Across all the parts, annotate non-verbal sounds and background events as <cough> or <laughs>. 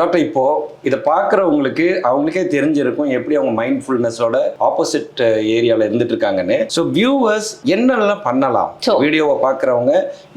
Doctor இப்போ இதை பார்க்குறவங்களுக்கு அவங்களுக்கே தெரிஞ்சிருக்கும் எப்படி அவங்க மைண்ட்ஃபுல்னஸோட ஆப்போசிட் ஏரியாவில் இருந்துட்டு இருக்காங்கன்னு ஸோ வியூவர்ஸ் என்னெல்லாம் பண்ணலாம்? வீடியோவை பார்க்குறவங்க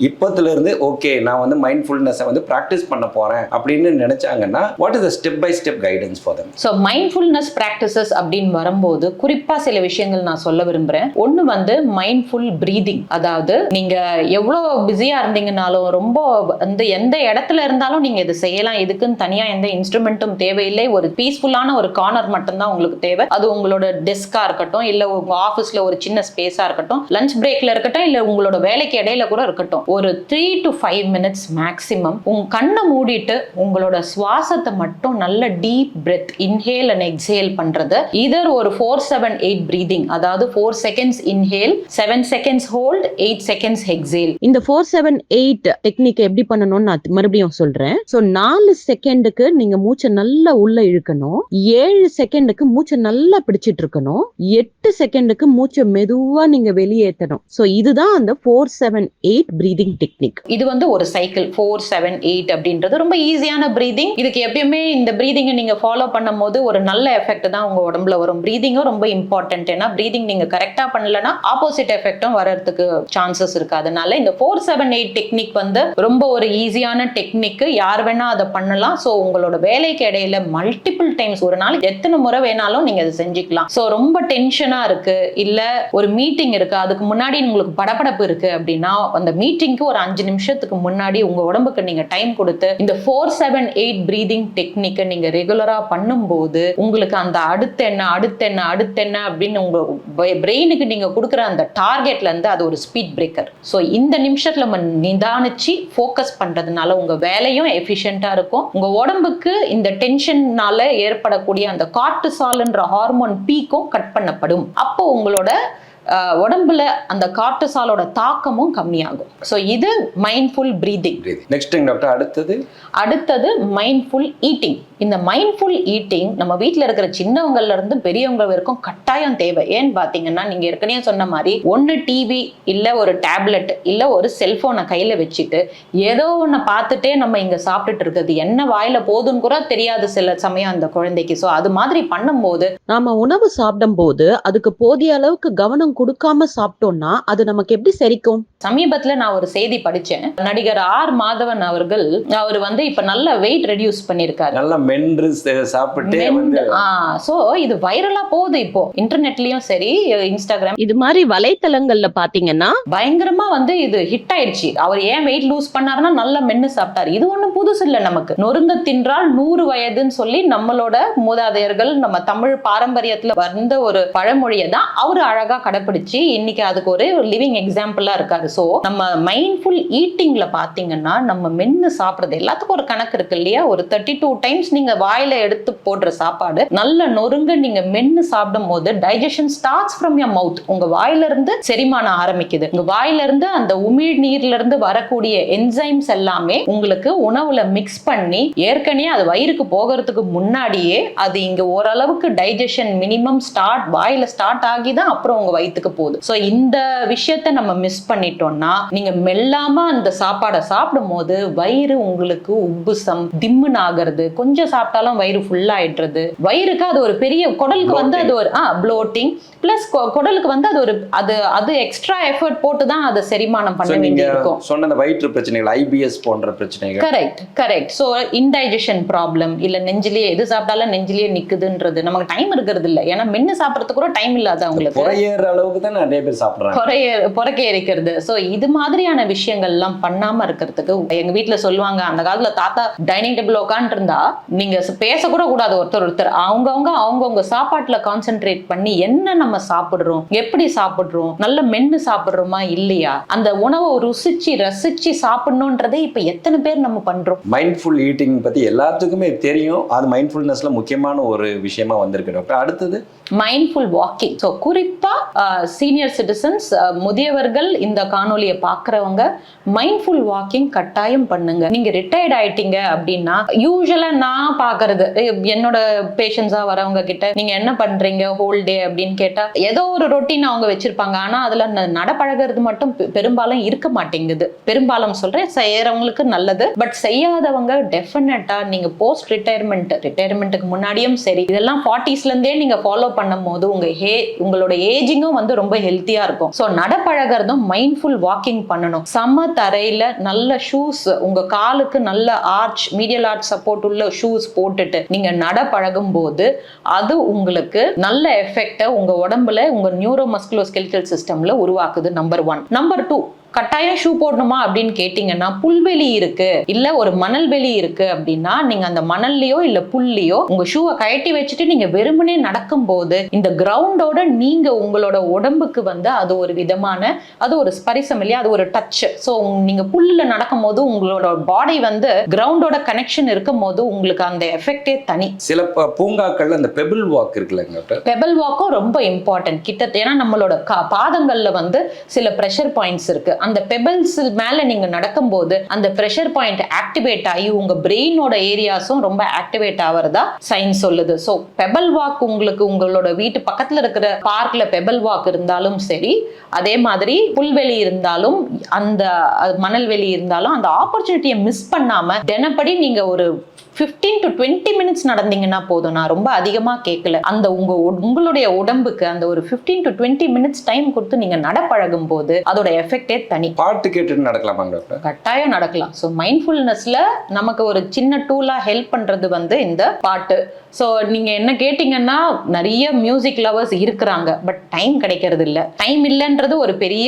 இப்பத்துல இருந்து ஓகே நான் வந்து மைண்ட்ஃபுல்னஸை வந்து ப்ராக்டிஸ் பண்ண போறேன் அப்படின்னு நினைச்சாங்கன்னா what is the step by step guidance for them so mindfulness practices அப்படின்னு வரும்போது குறிப்பா சில விஷயங்கள் நான் சொல்ல விரும்புறேன். ஒன்று வந்து மைண்ட்ஃபுல் பிரீதிங் அதாவது நீங்க எவ்வளோ பிஸியா இருந்தீங்கனாலும் ரொம்ப வந்து எந்த இடத்துல இருந்தாலும் நீங்க இது செய்யலாம். இதுக்குன்னு தனியா எந்த இன்ஸ்ட்ருமெண்ட்டும் தேவையில்லை. ஒரு பீஸ்ஃபுல்லான ஒரு கார்னர் மட்டும்தான் உங்களுக்கு தேவை. அது உங்களோட டெஸ்க்காக இருக்கட்டும் இல்லை உங்க ஆஃபீஸில் ஒரு சின்ன ஸ்பேஸாக இருக்கட்டும் லஞ்ச் பிரேக்ல இருக்கட்டும் இல்லை உங்களோட வேலைக்கு இடையில கூட இருக்கட்டும். ஒரு three to five minutes maximum உங்க கண்ணை மூடிட்டு உங்களோட சுவாசத்தை மட்டும் நல்ல deep breath inhale and exhale பண்றது. இதர் ஒரு ஃபோர் செவன் எயிட் பிரீதிங் அதாவது four seconds inhale seven seconds hold eight seconds exhale இந்த ஃபோர் செவன் எயிட் டெக்னிக் எப்படி பண்ணணும்னு நான் மறுபடியும் சொல்றேன். ஸோ நாலு செகண்டுக்கு நீங்க மூச்சை நல்லா உள்ள இழுக்கணும். ஏழு செகண்டுக்கு மூச்சை நல்லா பிடிச்சிட்டு இருக்கணும் எட்டு செகண்டுக்கு மூச்சை மெதுவா நீங்க வெளியேற்றணும். ஸோ இதுதான் அந்த four seven eight breathing technique இது வந்து ஒரு சைக்கிள் ஃபோர் செவன் எயிட் அப்படின்றது ரொம்ப ஈஸியான பிரீதிங் இதுக்கு எப்பயுமே இந்த பிரீதிங்கை நீங்க ஃபாலோ பண்ணும்போது ஒரு நல்ல எஃபெக்ட் தான் உங்க உடம்புல வரும். பிரீதிங்கும் ரொம்ப இம்பார்ட்டன்ட் ஏன்னா பிரீதிங் நீங்க கரெக்டா பண்ணலன்னா ஆப்போசிட் எஃபெக்டும் வரதுக்கு சான்சஸ் இருக்கு. அதனால இந்த ஃபோர் செவன் எயிட் டெக்னிக் வந்து ரொம்ப ஒரு ஈஸியான டெக்னிக் யார் வேணா அதை பண்ணலாம். ஸோ உங்களோட வேலைக்கு இடையில மல்டிபிள் டைம்ஸ் ஒரு நாளைக்கு எத்தனை முறை வேணாலும் நீங்க அதை செஞ்சுக்கலாம். ஸோ ரொம்ப டென்ஷனா இருக்கு. இல்ல ஒரு மீட்டிங் இருக்கு. அதுக்கு முன்னாடி உங்களுக்கு படபடப்பு இருக்கு அப்படின்னா அந்த மீட்டிங்க்கு ஒரு அஞ்சு நிமிஷத்துக்கு முன்னாடி உங்க உடம்புக்கு நீங்க டைம் கொடுத்து இந்த ஃபோர் செவன் எயிட் பிரீதிங் டெக்னிக்கை நீங்க ரெகுலரா பண்ணும்போது உங்களுக்கு அந்த அடுத்து என்ன அடுத்து என்ன அடுத்து என்ன அப்படின்னு உங்க பிரெயினுக்கு நீங்க கொடுக்குற அந்த டார்கெட்ல இருந்து அது ஒரு ஸ்பீட் பிரேக்கர் ஸோ இந்த நிமிஷத்துல நம்ம நிதானிச்சு ஃபோக்கஸ் பண்றதுனால உங்க வேலையும் எஃபிஷியண்டா இருக்கும். உங்க உடம்புக்கு இந்த டென்ஷன்னால ஏற்படக்கூடிய அந்த கார்டிசால்ன்ற ஹார்மோன் பீக்கும் கட் பண்ணப்படும். அப்போ உங்களோட உடம்புல அந்த கார்டிசாலோட தாக்கமும் கம்மியாகும். ஸோ இது மைண்ட்ஃபுல் பிரீதிங் நெக்ஸ்ட்டுங்க டாக்டர் அடுத்தது? அடுத்தது மைண்ட்ஃபுல் ஈட்டிங் இந்த மைண்ட்ஃபுல் ஈட்டிங் நம்ம வீட்டில் இருக்கிற சின்னவங்கள்ல இருந்து பெரியவங்க வரைக்கும் கட்டாயம் தேவை. ஏன்னு பார்த்தீங்கன்னா நீங்க ஏற்கனவே சொன்ன மாதிரி ஒன்று டிவி இல்லை ஒரு டேப்லெட் இல்லை ஒரு செல்போனை கையில வச்சுட்டு ஏதோ ஒன்று பார்த்துட்டே நம்ம இங்க சாப்பிட்டுட்டு இருக்கிறது. என்ன வாயில போகுதுன்னு கூட தெரியாது சில சமயம் அந்த குழந்தைக்கு. ஸோ அது மாதிரி பண்ணும்போது நாம உணவு சாப்பிடும் போது அதுக்கு போதிய அளவுக்கு கவனம் கொடுக்காம சாப்பிட்டோம்னா அது நமக்கு எப்படி சரிக்கும்? சமீபத்துல நான் ஒரு செய்தி படிச்சேன். நடிகர் ஆர் மாதவன் அவர்கள் அவர் வந்து இப்ப நல்ல வெயிட் ரெடியூஸ் பண்ணியிருக்காரு. நல்லா மென்று ச- சாப்பிட்டே வந்து சோ இது வைரலா போகுது இப்போ. இன்டர்நெட்லயும் சரி இன்ஸ்டாகிராம் இது மாதிரி வலைத்தளங்கள்ல பாத்தீங்கன்னா பயங்கரமா வந்து இது ஹிட் ஆயிடுச்சு அவர் ஏன் வெயிட் லூஸ் பண்ணாருன்னா நல்லா மென்னு சாப்பிட்டாரு. இது ஒண்ணும் புதுசு இல்ல நமக்கு. நொறுங்க தின்றால் நூறு வயதுன்னு சொல்லி நம்மளோட மூதாதையர்கள் நம்ம தமிழ் பாரம்பரியத்துல வந்த ஒரு பழமொழியை தான் அவர் அழகா கடைப்பிடிச்சு இன்னைக்கு அதுக்கு ஒரு லிவிங் எக்ஸாம்பிளா இருக்காரு. ஸோ நம்ம மைண்ட்ஃபுல் ஈட்டிங்ல பாத்தீங்கன்னா நம்ம மென்னு சாப்பிடுறது எல்லாத்துக்கும் ஒரு கணக்கு இருக்கு இல்லையா? ஒரு தேர்ட்டி டூ டைம்ஸ் நீங்க வாயில எடுத்து போடுற சாப்பாடு நல்ல நொறுங்க நீங்க மென்னு சாப்பிடும் போது digestion starts from your mouth உங்க வாயில இருந்து செரிமானம் ஆரம்பிக்குது. உங்க வாயில இருந்து அந்த உமிழ் நீர்ல இருந்து வரக்கூடிய என்சைம்ஸ் எல்லாமே உங்களுக்கு உணவுல மிக்ஸ் பண்ணி ஏற்கனவே அது வயிறுக்கு போகிறதுக்கு முன்னாடியே அது இங்க ஓரளவுக்கு டைஜஷன் மினிமம் ஸ்டார்ட் வாயில ஸ்டார்ட் ஆகி தான் அப்புறம் உங்க வயிற்றுக்கு போகுது. ஸோ இந்த விஷயத்த நம்ம மிஸ் பண்ணிட்டோம்னா நீங்க மெல்லாம அந்த சாப்பாடை சாப்பிடும் போது வயிறு உங்களுக்கு உப்புசம் திம்முன்னு ஆகிறது கொஞ்சம் சாப்பிட்டாலும் வயிறு ஃபுல் ஆயிடுறது. வயிறுக்கு அது ஒரு பெரிய குடலுக்கு வந்து அது ஒரு ஆ ப்ளோட்டிங் பிளஸ் குடலுக்கு வந்து அது ஒரு அது அது எக்ஸ்ட்ரா எஃபர்ட் போட்டு தான் அதை செரிமானம் பண்ண நீங்க வேண்டி இருக்கும். சொன்ன அந்த வயிற்று பிரச்சனைகள் ஐபிஎஸ் போன்ற பிரச்சனைகள். Correct correct so indigestion problem இல்ல நெஞ்சிலேயே எது சாப்பிட்டாலும் நெஞ்சிலேயே நிக்குதுன்றது நமக்கு டைம் இருக்கிறது இல்ல. ஏன்னா மென்னு சாப்பிடறதுக்கு கூட டைம் இல்லாத அவங்களுக்கு அளவுக்கு தான் நிறைய பேர் சாப்பிடுறாங்க. புறைய புறக்க எரிக்கிறது. ஸோ இது மாதிரியான விஷயங்கள்லாம் பண்ணாம இருக்கிறதுக்கு எங்க வீட்ல சொல்லுவாங்க அந்த காலத்துல தாத்தா டைனிங் டேபிள் உட்காந்துட்டு இருந்தா நீங்க பேசக்கூட கூடாது. ஒருத்தர் ஒருத்தர் அவங்கவுங்க அவங்கவுங்க சாப்பாட்டுல கான்சென்ட்ரேட் பண்ணி என்ன நம்ம சாப்பிடுறோம் எப்படி சாப்பிடுறோம் நல்ல மென்னு சாப்பிடுறோமா இல்லையா? அந்த உணவை ருசிச்சு ரசிச்சு சாப்பிடணுன்றதே இப்ப எத்தனை பேர் நம்ம பண்றோம். மைண்ட்ஃபுல் ஈட்டிங் பத்தி எல்லாத்துக்குமே தெரியும். அது மைண்ட்ஃபுல்னஸ்ல முக்கியமான ஒரு விஷயமா வந்திருக்கு டாக்டர் அடுத்தது? மைண்ட்ஃபுல் வாக்கிங் ஸோ குறிப்பா சீனியர் சிட்டிசன்ஸ் முதியவர்கள் இந்த காணொலியை பார்க்குறவங்க மைண்ட்ஃபுல் வாக்கிங் கட்டாயம் பண்ணுங்க. நீங்க ரிட்டையர்ட் ஆயிட்டீங்க அப்படின்னா யூஸ்வலா நான் பார்க்கறது பாக்குறது என்னோட பேஷன்ஸாக வரவங்க கிட்ட நீங்க என்ன பண்றீங்க ஹோல் டே அப்படின்னு கேட்டா ஏதோ ஒரு ரொட்டீன் அவங்க வச்சிருப்பாங்க. ஆனா அதுல ந- நடப்பழகிறது மட்டும் பெ- பெரும்பாலும் இருக்க மாட்டேங்குது. பெரும்பாலும் சொல்றேன் செய்யறவங்களுக்கு நல்லது. பட் செய்யாதவங்க டெஃபினட்டா நீங்க போஸ்ட் ரிட்டையர்மெண்ட் ரிட்டையர்மெண்ட்டுக்கு முன்னாடியும் சரி இதெல்லாம் ஃபார்ட்டிஸ்ல இருந்தே நீங்க ஃபாலோ பண்ணும் போது உங்க ஹே உங்களோட ஏஜிங்கும் வந்து ரொம்ப ஹெல்த்தியா இருக்கும். ஸோ நடப்பழகிறதும் மைண்ட்ஃபுல் வாக்கிங் பண்ணணும். சம தரையில நல்ல ஷூஸ் உங்க காலுக்கு நல்ல ஆர்ச் மீடியல் ஆர்ச் சப்போர்ட் உள்ள ஷூஸ் போட்டுட்டு நீங்க நட பழகும் போது அது உங்களுக்கு நல்ல எஃபெக்டை உங்க உடம்புல உங்க நியூரோ மஸ்குலோஸ்கெலிட்டல் சிஸ்டம்ல உருவாக்குது நம்பர் ஒன் நம்பர் டூ கட்டாயம் ஷூ போடணுமா அப்படின்னு கேட்டிங்கன்னா புல்வெளி இருக்கு. இல்ல ஒரு மணல் வெளி இருக்கு அப்படின்னா நீங்க அந்த மணல்லையோ இல்ல புல்லையோ உங்க ஷூவை கழட்டி வச்சுட்டு நீங்க வெறுமனே நடக்கும்போது இந்த கிரவுண்டோட நீங்க உங்களோட உடம்புக்கு வந்து அது ஒரு விதமான அது ஒரு ஸ்பரிசம் இல்லையா? அது ஒரு டச் ஸோ நீங்க புல்ல நடக்கும்போது உங்களோட பாடி வந்து கிரவுண்டோட கனெக்ஷன் இருக்கும் போது உங்களுக்கு அந்த எஃபெக்டே தனி. சில பூங்காக்கள்ல அந்த பெபிள் வாக் இருக்குல்லங்க பெபல் வாக்கும் ரொம்ப இம்பார்ட்டன்ட் கிட்ட ஏன்னா நம்மளோட பாதங்கள்ல வந்து சில ப்ரெஷர் பாயிண்ட்ஸ் இருக்கு. அந்த பெபிள்ஸ் மேல நீங்க நடக்கும்போது அந்த ப்ரெஷர் பாயிண்ட் ஆக்டிவேட் ஆகி உங்க பிரெயினோட ஏரியாஸும் ரொம்ப ஆக்டிவேட் ஆகிறதா சயின்ஸ் சொல்லுது. ஸோ பெபல் வாக் உங்களுக்கு உங்களோட வீட்டு பக்கத்துல இருக்கிற பார்க்ல பெபல் வாக் இருந்தாலும் சரி அதே மாதிரி புல்வெளி இருந்தாலும் அந்த மணல் மணல்வெளி இருந்தாலும் அந்த ஆப்பர்ச்சுனிட்டியை மிஸ் பண்ணாம தினப்படி நீங்க ஒரு 15 டு டுவெண்ட்டி மினிட்ஸ் நடந்தீங்கன்னா போதும். நான் ரொம்ப அதிகமாக கேட்கல அந்த உங்க உங்களுடைய உடம்புக்கு அந்த ஒரு 15 டு டுவெண்ட்டி மினிட்ஸ் டைம் கொடுத்து நீங்க நடப்பழகும் போது அதோட எஃபெக்டே தனி. பாட்டு கேட்டுட்டு நடக்கலாமாங்க டாக்டர்? கட்டாயம் நடக்கலாம். ஸோ மைண்ட்ஃபுல்னஸ்ல நமக்கு ஒரு சின்ன டூலா ஹெல்ப் பண்றது வந்து இந்த பாட்டு. ஸோ நீங்க என்ன கேட்டிங்கன்னா நிறைய மியூசிக் லவர்ஸ் இருக்கிறாங்க பட் டைம் கிடைக்கிறது இல்ல. டைம் இல்லைன்றது ஒரு பெரிய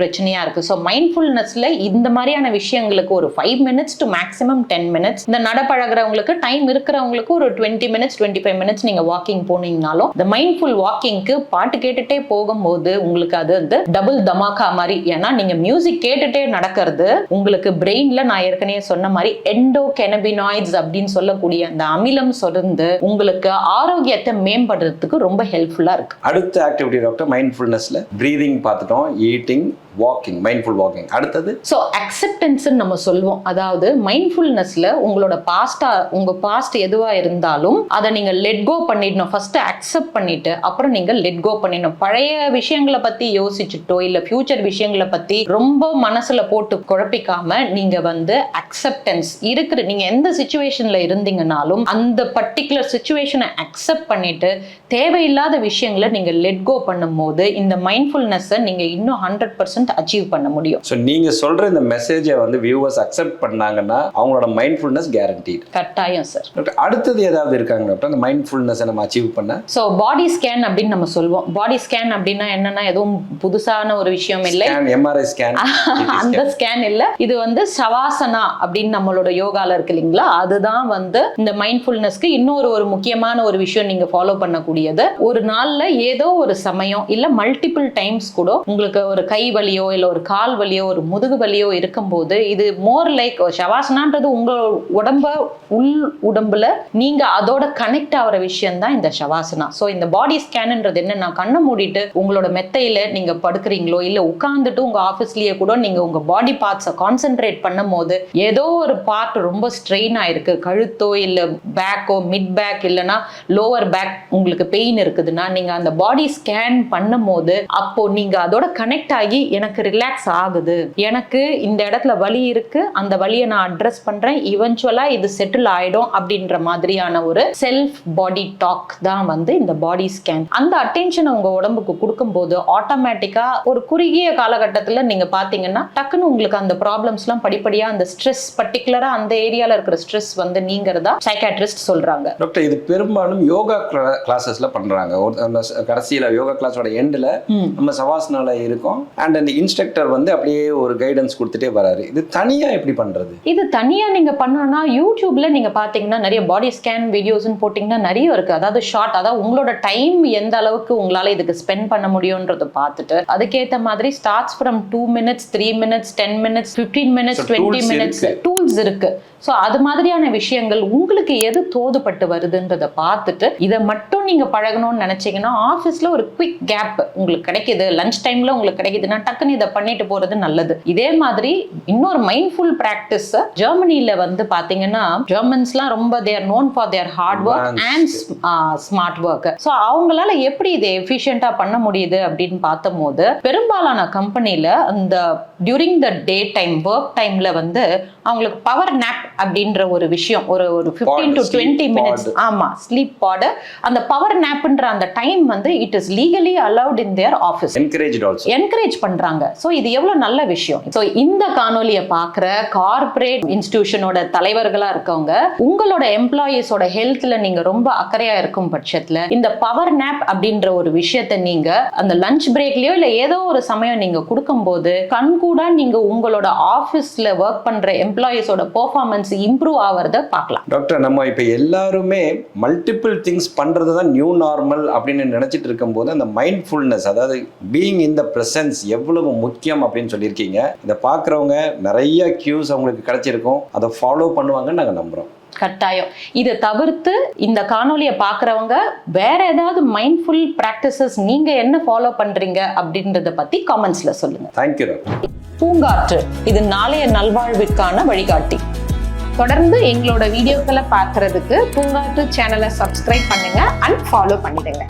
பிரச்சனையா இருக்கு. ஸோ மைண்ட்ஃபுல்னஸ்ல இந்த மாதிரியான விஷயங்களுக்கு ஒரு five minutes to maximum ten minutes இந்த பழகிறவங்களுக்கு டைம் இருக்கிறவங்களுக்கு ஒரு twenty minutes twenty five minutes நீங்க வாக்கிங் போனீங்கனாலும் இந்த மைண்ட்ஃபுல் வாக்கிங்க்கு பாட்டு கேட்டுட்டே போகும்போது உங்களுக்கு அது வந்து டபுள் தமாக்கா மாதிரி. ஏன்னா நீங்க மியூசிக் கேட்டுட்டே நடக்கிறது உங்களுக்கு பிரெயின்ல நான் ஏற்கனவே சொன்ன மாதிரி எண்டோ கெனபினாய்ட்ஸ் அப்படின்னு சொல்லக்கூடிய அந்த அமிலம் சொருந்து உங்களுக்கு ஆரோக்கியத்தை மேம்படுறதுக்கு ரொம்ப ஹெல்ப்ஃபுல்லா இருக்கு. அடுத்த ஆக்டிவிட்டி டாக்டர் மைண்ட்ஃபுல்னஸ்ல ப்ரீதிங் பார்த்துட்டோம் ஈட்டிங் வாக்கிங் மைண்ட்ஃபுல் வாக்கிங் அடுத்தது ஸோ அக்செப்டன்ஸ்ன்னு நம்ம சொல்லுவோம் அதாவது மைண்ட்ஃபுல்னஸ்ல உங்களோட பாஸ்டா உங்க பாஸ்ட் எதுவா இருந்தாலும் அதை நீங்க லெட் கோ பண்ணிடணும். ஃபர்ஸ்ட் அக்செப்ட் பண்ணிட்டு அப்புறம் நீங்க லெட் கோ பண்ணிடணும். பழைய விஷயங்களை பத்தி யோசிச்சுட்டோ இல்ல ஃபியூச்சர் விஷயங்களை பத்தி ரொம்ப மனசுல போட்டு குழப்பிக்காம நீங்க வந்து அக்செப்டன்ஸ் இருக்கிற நீங்க எந்த சுச்சுவேஷன்ல இருந்தீங்கனாலும் அந்த பர்டிகுலர் சுச்சுவேஷனை அக்செப்ட் பண்ணிட்டு தேவையில்லாத விஷயங்களை நீங்க லெட் கோ பண்ணும்போது இந்த மைண்ட்ஃபுல்னஸை நீங்க இன்னும் ஹண்ட்ரட் பர்சன்ட் அச்சீவ் பண்ண முடியும். ஸோ நீங்க சொல்ற இந்த மெசேஜை வந்து வியூவர்ஸ் அக்செப்ட் பண்ணாங்கன்னா அவங்களோட மைண்ட்ஃபுல்னஸ் கேரண்டீட் கட்டாயம் சார் அடுத்தது ஏதாவது இருக்காங்க டாக்டர் அந்த மைண்ட்ஃபுல்னஸை நம்ம அச்சீவ் பண்ண? ஸோ பாடி ஸ்கேன் அப்படின்னு நம்ம சொல்லுவோம் பாடி ஸ்கேன் அப்படின்னா என்னன்னா எதுவும் புதுசான ஒரு விஷயம் இல்லை. எம்ஆர்ஐ ஸ்கேன் <laughs> அந்த ஸ்கேன் இல்ல. இது வந்து சவாசனா அப்படின்னு நம்மளோட யோகால இருக்கு இல்லைங்களா? அதுதான் வந்து இந்த மைண்ட்ஃபுல்னஸ்க்கு இன்னொரு ஒரு முக்கியமான ஒரு விஷயம் நீங்க ஃபாலோ பண்ணக்கூடியது. ஒரு நாள்ல ஏதோ ஒரு சமயம் இல்ல மல்டிபிள் டைம்ஸ் கூட உங்களுக்கு ஒரு கை வலியோ இல்லை ஒரு கால் வலியோ ஒரு முதுகு வலியோ இருக்கும்போது இது மோர் லைக் ஷவாசனான்றது உங்க உடம்ப உள் உடம்புல நீங்க அதோட கனெக்ட் ஆகிற விஷயம் தான் இந்த ஷவாசனா ஸோ இந்த பாடி ஸ்கேன்ன்றது என்னன்னா கண்ணை மூடிட்டு உங்களோட மெத்தையில நீங்க படுக்கிறீங்களோ இல்லை உட்கார்ந்துட்டு உங்க ஆஃபீஸ்லயே கூட நீங்க உங்க பாடி பார்ட்ஸை கான்சென்ட்ரேட் பண்ணும் போது ஏதோ ஒரு பார்ட் ரொம்ப ஸ்ட்ரெயின் ஆயிருக்கு. கழுத்தோ இல்லை பேக்கோ மிட் பேக் இல்லைன்னா லோவர் பேக் உங்களுக்கு பெயின் இருக்குதுன்னா நீங்க அந்த பாடி ஸ்கேன் பண்ணும் போது அப்போ நீங்க அதோட கனெக்ட் ஆகி எனக்கு ரிலாக்ஸ் ஆகுது. எனக்கு இந்த இடத்துல வலி இருக்கு. அந்த வலியை நான் அட்ரஸ் பண்றேன். இவென்ச்சுவலா இது செட்டில் ஆயிடும் அப்படின்ற மாதிரியான ஒரு செல்ஃப் பாடி டாக் தான் வந்து இந்த பாடி ஸ்கேன் அந்த அட்டென்ஷன் உங்க உடம்புக்கு கொடுக்கும்போது ஆட்டோமேட்டிக்கா ஒரு குறுகிய காலகட்டத்துல நீங்க பாத்தீங்கன்னா டக்குன்னு உங்களுக்கு அந்த ப்ராப்ளம்ஸ்லாம் படிப்படியா அந்த ஸ்ட்ரெஸ் பர்டிகுலரா அந்த ஏரியால இருக்கிற ஸ்ட்ரெஸ் வந்து நீங்கிறதா சைக்காட்ரிஸ்ட் சொல்றாங்க. டாக்டர் இது பெரும்பாலும் யோகா கிளாஸஸ்ல பண்றாங்க. கடைசியில யோகா கிளாஸோட எண்டில். நம்ம சவாசனால இருக்கோம். அண்ட் இன்ஸ்ட்ரக்டர் வந்து அப்படியே ஒரு கைடன்ஸ் கொடுத்துட்டே வராரு. இது தனியா எப்படி பண்றது? இது தனியா நீங்க பண்ணணும்னா யூடியூப்ல நீங்க பாத்தீங்கன்னா நிறைய பாடி ஸ்கேன் வீடியோஸ்னு போட்டீங்கன்னா நிறைய இருக்கு. அதாவது ஷார்ட் அதாவது உங்களோட டைம் எந்த அளவுக்கு உங்களால இதுக்கு ஸ்பெண்ட் பண்ண முடியும்ன்றத பார்த்துட்டு அதுக்கேத்த மாதிரி starts from two minutes three minutes ten minutes fifteen minutes twenty minutes. Tools இருக்கு. ஸோ அது மாதிரியான விஷயங்கள் உங்களுக்கு எது தோதுப்பட்டு வருதுன்றதை பார்த்துட்டு இதை மட்டும் நீங்க பழகணும்னு நினைச்சீங்கன்னா ஆஃபீஸ்ல ஒரு குவிக் கேப் உங்களுக்கு கிடைக்குது லஞ்ச் டைம்ல உங்களுக்கு கிடைக்குதுன்னா டக்குன்னு இதை பண்ணிட்டு போறது நல்லது இதே மாதிரி இன்னொரு மைண்ட்ஃபுல் ப்ராக்டிஸ் ஜெர்மனில வந்து பாத்தீங்கன்னா ஜெர்மன்ஸ்லாம் ரொம்ப they're known for their hard work. And smart work so அவங்களால எப்படி இதை எஃபிஷியண்டா பண்ண முடியுது அப்படின்னு பார்த்தபோது பெரும்பாலான கம்பெனில அந்த during the day time work டைம்ல வந்து அவங்களுக்கு பவர் நேப் அப்படின்ற ஒரு விஷயம் ஒரு ஒரு fifteen to twenty minutes pod. ஆமா ஸ்லீப் பாடு அந்த பவர் நேப்ன்ற அந்த டைம் வந்து it is legally allowed in their office encourage also encourage பண்றாங்க. ஸோ இது எவ்வளவு நல்ல விஷயம். ஸோ இந்த காணொலியை பார்க்குற கார்ப்பரேட் இன்ஸ்டிடியூஷனோட தலைவர்களா இருக்கவங்க உங்களோட எம்ப்ளாயீஸோட ஹெல்த்ல நீங்க ரொம்ப அக்கறையா இருக்கும் பட்சத்துல இந்த பவர் நேப் அப்படின்ற ஒரு விஷயத்தை நீங்க அந்த லஞ்ச் பிரேக்லயோ இல்ல ஏதோ ஒரு சமயம் நீங்க கொடுக்கும்போது கண்கூட நீங்க உங்களோட ஆஃபீஸ்ல ஒர்க் பண்ற எம்ப்ளாயீஸோட பெர்ஃபார்மன்ஸ் இம்ப்ரூவ் ஆவறத பார்க்கலாம். டாக்டர் நம்ம இப்போ எல்லாருமே மல்டிபிள் திங்ஸ் பண்ணுறது தான் நியூ நார்மல் அப்படின்னு நினச்சிட்டு இருக்கும்போது அந்த மைண்ட்ஃபுல்னஸ் அதாவது பீயிங் இன் த ப்ரெசன்ஸ் எவ்வளவு முக்கியம் அப்படின்னு சொல்லியிருக்கீங்க. இதை பார்க்குறவங்க நிறைய கியூஸ் அவங்களுக்கு கிடைச்சிருக்கும். அதை ஃபாலோ பண்ணுவாங்கன்னு நாங்கள் நம்புகிறோம் கட்டாயம். இதை தவிர்த்து இந்த காணொலியை பார்க்குறவங்க வேற ஏதாவது மைண்ட்ஃபுல் ப்ராக்டிசஸ் நீங்க என்ன ஃபாலோ பண்றீங்க அப்படின்றத பத்தி காமெண்ட்ஸ்ல சொல்லுங்க. தேங்க்யூ பூங்காற்று இது நாளைய நல்வாழ்விற்கான வழிகாட்டி. தொடர்ந்து எங்களோட வீடியோக்களை பார்க்கறதுக்கு பூங்காற்று சேனலை சப்ஸ்கிரைப் பண்ணுங்க அண்ட் ஃபாலோ பண்ணிடுங்க.